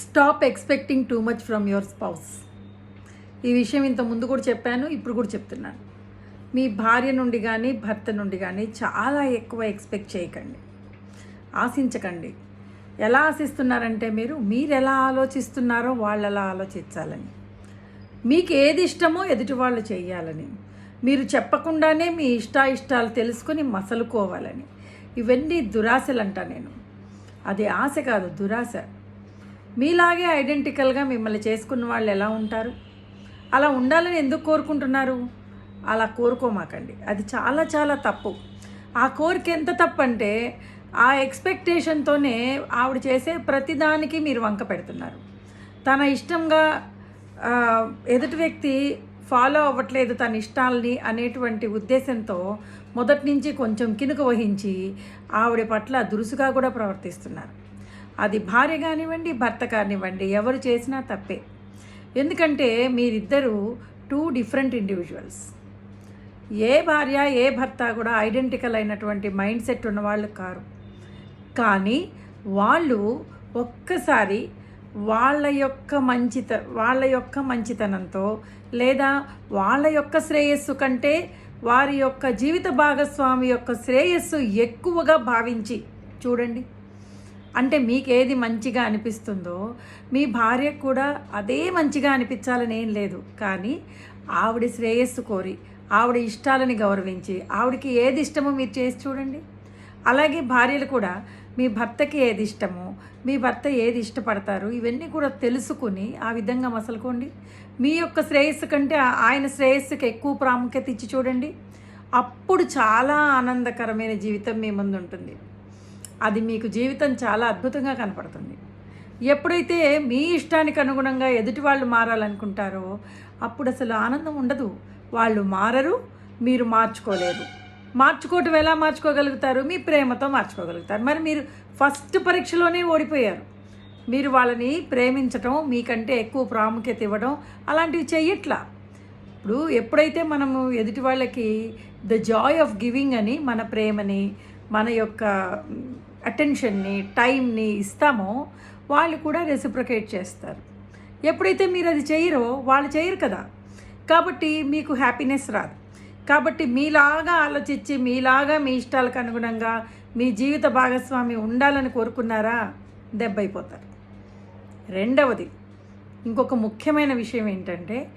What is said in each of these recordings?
Stop expecting too much from your spouse ఈ విషయం ఇంత ముందు కూడా చెప్పాను ఇప్పుడు కూడా చెప్తున్నాను. మీ భార్య నుండి కానీ భర్త నుండి కానీ చాలా ఎక్కువ ఎక్స్పెక్ట్ చేయకండి. ఆశించకండి. ఎలా ఆశిస్తున్నారంటే మీరు మీరు ఎలా ఆలోచిస్తున్నారో వాళ్ళు ఎలా ఆలోచించాలని. మీకు ఏది ఇష్టమో ఎదుటి వాళ్ళు చేయాలని మీరు చెప్పకుండానే మీ ఇష్టాయిష్టాలు తెలుసుకొని మసలుకోవాలని. ఇవన్నీ దురాశలు అంట నేను. అది ఆశ కాదు దురాశ. మీలాగే ఐడెంటికల్గా మిమ్మల్ని చేసుకున్న వాళ్ళు ఎలా ఉంటారు? అలా ఉండాలని ఎందుకు కోరుకుంటున్నారు? అలా కోరుకోమాకండి. అది చాలా చాలా తప్పు. ఆ కోరిక ఎంత తప్పు అంటే ఆ ఎక్స్పెక్టేషన్తోనే ఆవిడ చేసే ప్రతిదానికి మీరు వంక పెడుతున్నారు. తన ఇష్టంగా ఎదుటి వ్యక్తి ఫాలో అవ్వట్లేదు తన ఇష్టాలని అనేటువంటి ఉద్దేశంతో మొదటి నుంచి కొంచెం కినుక వహించి ఆవిడ పట్ల దురుసుగా కూడా ప్రవర్తిస్తున్నారు. అది భార్య కానివ్వండి భర్త కానివ్వండి ఎవరు చేసినా తప్పే. ఎందుకంటే మీరిద్దరూ టూ డిఫరెంట్ ఇండివిజువల్స్. ఏ భార్య ఏ భర్త కూడా ఐడెంటికల్ అయినటువంటి మైండ్ సెట్ ఉన్న వాళ్ళు కారు. కానీ వాళ్ళు ఒక్కసారి వాళ్ళ యొక్క మంచిత వాళ్ళ యొక్క మంచితనంతో లేదా వాళ్ళ యొక్క శ్రేయస్సు కంటే వారి యొక్క జీవిత భాగస్వామి యొక్క శ్రేయస్సు ఎక్కువగా భావించి చూడండి. అంటే మీకు ఏది మంచిగా అనిపిస్తుందో మీ భార్యకు కూడా అదే మంచిగా అనిపించాలని ఏం లేదు. కానీ ఆవిడ శ్రేయస్సు కోరి ఆవిడ ఇష్టాలని గౌరవించి ఆవిడకి ఏది ఇష్టమో మీరు చేసి చూడండి. అలాగే భార్యలు కూడా మీ భర్తకి ఏది ఇష్టమో మీ భర్త ఏది ఇష్టపడతారు ఇవన్నీ కూడా తెలుసుకుని ఆ విధంగా మసలుకోండి. మీ యొక్క శ్రేయస్సు కంటే ఆయన శ్రేయస్సుకి ఎక్కువ ప్రాముఖ్యత ఇచ్చి చూడండి. అప్పుడు చాలా ఆనందకరమైన జీవితం మీ ముందు ఉంటుంది అది మీకు జీవితం చాలా అద్భుతంగా కనపడుతుంది. ఎప్పుడైతే మీ ఇష్టానికి అనుగుణంగా ఎదుటి వాళ్ళు మారాలనుకుంటారో అప్పుడు అసలు ఆనందం ఉండదు. వాళ్ళు మారరు మీరు మార్చుకోలేరు. మార్చుకోవటం ఎలా మార్చుకోగలుగుతారు? మీ ప్రేమతో మార్చుకోగలుగుతారు. మరి మీరు ఫస్ట్ పరీక్షలోనే ఓడిపోయారు. మీరు వాళ్ళని ప్రేమించటం మీకంటే ఎక్కువ ప్రాముఖ్యత ఇవ్వడం అలాంటివి చెయ్యట్లా. ఇప్పుడు ఎప్పుడైతే మనము ఎదుటి వాళ్ళకి ద జాయ్ ఆఫ్ గివింగ్ అని మన ప్రేమని మన యొక్క అటెన్షన్ని టైంని ఇస్తామో వాళ్ళు కూడా రెసిప్రొకేట్ చేస్తారు. ఎప్పుడైతే మీరు అది చేయరో వాళ్ళు చేయరు కదా. కాబట్టి మీకు హ్యాపీనెస్ రాదు. కాబట్టి మీలాగా ఆలోచించి మీలాగా మీ ఇష్టాలకు అనుగుణంగా మీ జీవిత భాగస్వామి ఉండాలని కోరుకున్నారా? దెబ్బైపోతారు. రెండవది ఇంకొక ముఖ్యమైన విషయం ఏంటంటే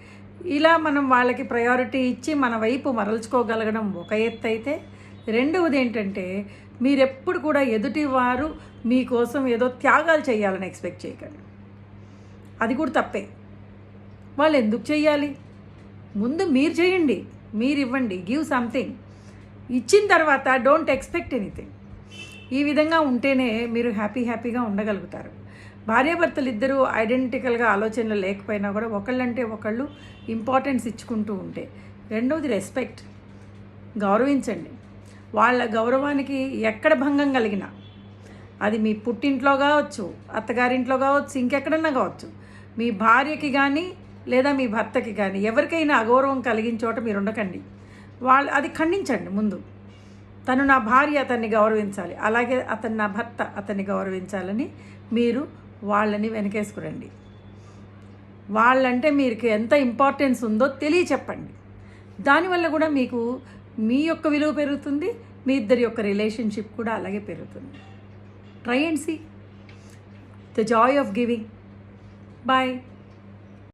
ఇలా మనం వాళ్ళకి ప్రయారిటీ ఇచ్చి మన వైపు మరల్చుకోగలగడం ఒక ఎత్తు అయితే రెండవది ఏంటంటే మీరెప్పుడు కూడా ఎదుటివారు మీకోసం ఏదో త్యాగాలు చేయాలని ఎక్స్పెక్ట్ చేయకండి. అది కూడా తప్పే. వాళ్ళు ఎందుకు చేయాలి ముందు మీరు చేయండి మీరు ఇవ్వండి గివ్ సంథింగ్. ఇచ్చిన తర్వాత డోంట్ ఎక్స్పెక్ట్ ఎనీథింగ్. ఈ విధంగా ఉంటేనే మీరు హ్యాపీ హ్యాపీగా ఉండగలుగుతారు. భార్యాభర్తలు ఇద్దరూ ఐడెంటికల్గా ఆలోచనలు లేకపోయినా కూడా ఒకళ్ళంటే ఒకళ్ళు ఇంపార్టెన్స్ ఇచ్చుకుంటూ ఉంటే. రెండవది రెస్పెక్ట్. గౌరవించండి. వాళ్ళ గౌరవానికి ఎక్కడ భంగం కలిగినా. అది మీ పుట్టింట్లో కావచ్చు అత్తగారింట్లో కావచ్చు ఇంకెక్కడన్నా కావచ్చు. మీ భార్యకి కానీ లేదా మీ భర్తకి కానీ ఎవరికైనా అగౌరవం కలిగిన చోట మీరు ఉండకండి. వాళ్ళు అది ఖండించండి ముందు. తను నా భార్య అతన్ని గౌరవించాలి. అలాగే అతను నా భర్త అతన్ని గౌరవించాలని మీరు వాళ్ళని వెనకేసుకురండి. వాళ్ళంటే మీకు ఎంత ఇంపార్టెన్స్ ఉందో తెలియ చెప్పండి దానివల్ల కూడా మీకు మీ యొక్క విలువ పెరుగుతుంది మీ ఇద్దరి యొక్క రిలేషన్షిప్ కూడా అలాగే పెరుగుతుంది. Try and see. The joy of giving. Bye.